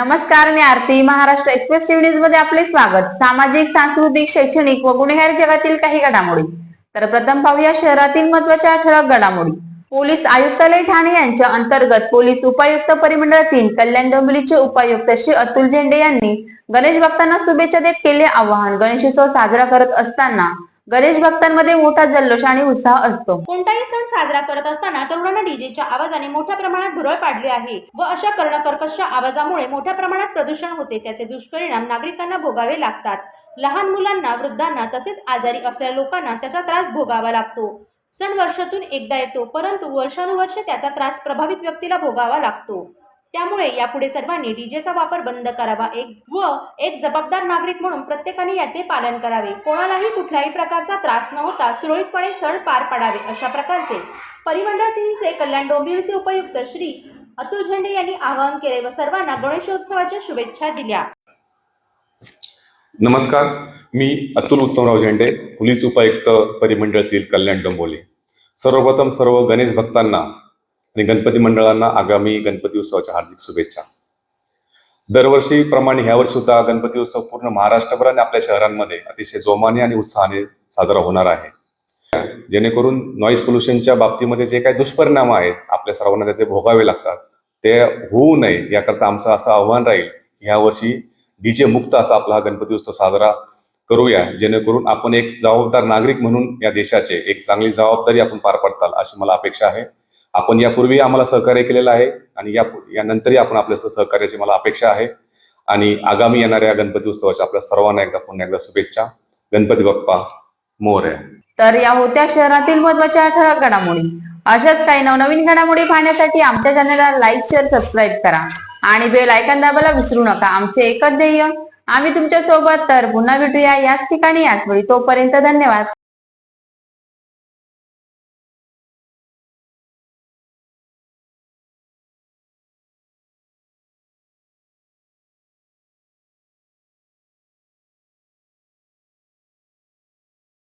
नमस्कार मी Aarti. Maharashtra express TV न्यूजमध्ये आपले स्वागत. सामाजिक सांस्कृतिक शैक्षणिक व गुन्हेगार जगातील काही घडामोडी. तर प्रथम पाहूया शहरातील महत्त्वाच्या ठळक घडामोडी. पोलीस आयुक्तालय ठाणे यांच्या अंतर्गत पोलीस उपायुक्त परिमंडळ तीन कल्याण डोंबिवलीचे उपायुक्त श्री अतुल झेंडे यांनी गणेश भक्तांना शुभेच्छा देत केले आवाहन. गणेशोत्सव साजरा करत असताना गणेश भक्तांमध्ये मोठा जल्लोष आणि उत्साह असतो. कोणताही सण साजरा करत असताना तरुणांना डीजेच्या आवाजाने मोठ्या प्रमाणात भुरळ पाडली आहे. व अशा कर्णकर्कशच्या आवाजामुळे मोठ्या प्रमाणात प्रदूषण होते. त्याचे दुष्परिणाम नागरिकांना भोगावे लागतात. लहान मुलांना वृद्धांना तसेच आजारी असलेल्या लोकांना त्याचा त्रास भोगावा लागतो. सण वर्षातून एकदा येतो परंतु वर्षानुवर्ष त्याचा त्रास प्रभावित व्यक्तीला भोगावा लागतो. त्यामुळे यापुढे सर्वांनी डीजेचा वापर बंद करावा. एक व एक जबाबदार नागरिक म्हणून प्रत्येकाने याचे पालन करावे. कोणालाही कुठल्याही प्रकारचा त्रास न होता सुरळीतपणे सण पार पडावे अशा प्रकारचे परिमंडळ तीनचे कल्याण डोंबिवलीचे उपयुक्त श्री अतुल झेंडे यांनी आवाहन केले व सर्वांना गणेशोत्सवाच्या शुभेच्छा दिल्या. नमस्कार मी अतुल उत्तमराव झेंडे पोलीस उपायुक्त परिमंडळातील कल्याण डोंबोली सर्वप्रथम सर्व गणेश भक्तांना आणि गणपती मंडळांना आगामी गणपती उत्सवाच्या हार्दिक शुभेच्छा. दरवर्षीप्रमाणे ह्यावर्षी सुद्धा गणपती उत्सव पूर्ण महाराष्ट्रभर आणि आपल्या शहरांमध्ये अतिशय जोमाने आणि उत्साहाने साजरा होणार आहे. जेणेकरून नॉईज पोल्युशनच्या बाबतीमध्ये जे काही दुष्परिणाम आहेत आपल्या सर्वांना त्याचे भोगावे लागतात. ते होऊ नये याकरता आमचं असं आव्हान राहील की ह्यावर्षी डीजे मुक्त असा आपला हा गणपती उत्सव साजरा करूया जेणेकरून आपण एक जबाबदार नागरिक म्हणून या देशाचे एक चांगली जबाबदारी आपण पार पडताल अशी मला अपेक्षा आहे. आपण यापूर्वी आम्हाला सहकार्य केलेलं आहे आणि या यानंतरही आपण आपल्या सहकार्याची मला अपेक्षा आहे. आणि आगामी येणाऱ्या गणपती उत्सवाच्या आपल्या सर्वांना एकदा पुन्हा एकदा शुभेच्छा. गणपती बाप्पा मोरया. तर या होत्या शहरातील महत्त्वाच्या ठळक घडामोडी. अशाच काही नवनवीन घडामोडी पाहण्यासाठी आमच्या चॅनलला लाईक शेअर सबस्क्राईब करा. आणि बेल आयकॉन दाबायला विसरू नका. आमचे एकच ध्येय आम्ही तुमच्यासोबत तर पुन्हा भेटूया याच ठिकाणी याच वेळी. तोपर्यंत धन्यवाद.